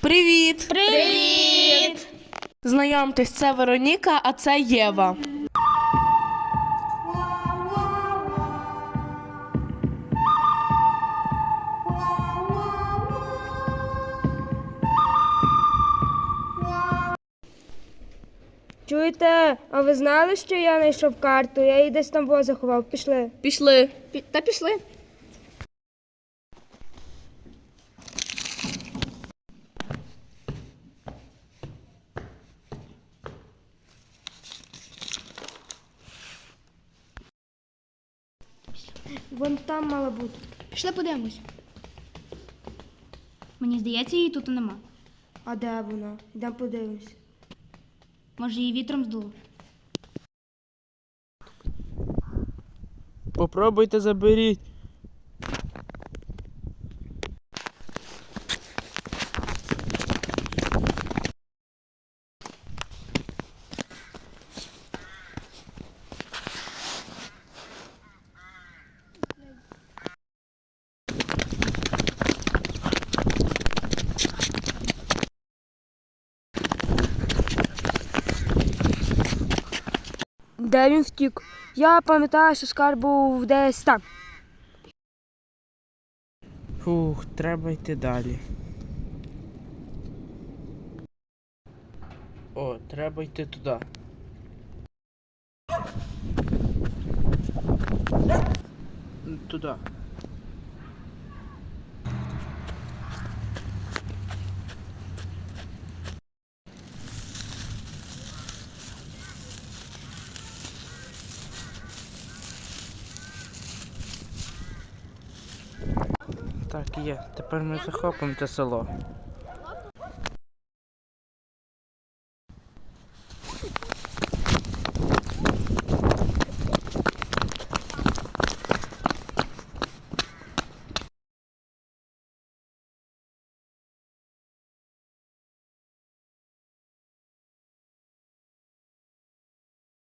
Привіт! Привіт! Знайомтесь, це Вероніка, а це Єва. Чуєте, а ви знали, що я знайшов карту? Я її десь там во заховав. Пішли. Пішли. Пі- Та пішли. Вон там мала бути. Пішли подивимось. Мені здається, її тут нема. А де вона? Йдемо подивимось. Може, її вітром здуло. Попробуйте заберіть. Де він втік? Я пам'ятаю, що скарб був десь там. Фух, треба йти далі. О, треба йти туди. Туди. Так, є. Тепер ми захопимо те село.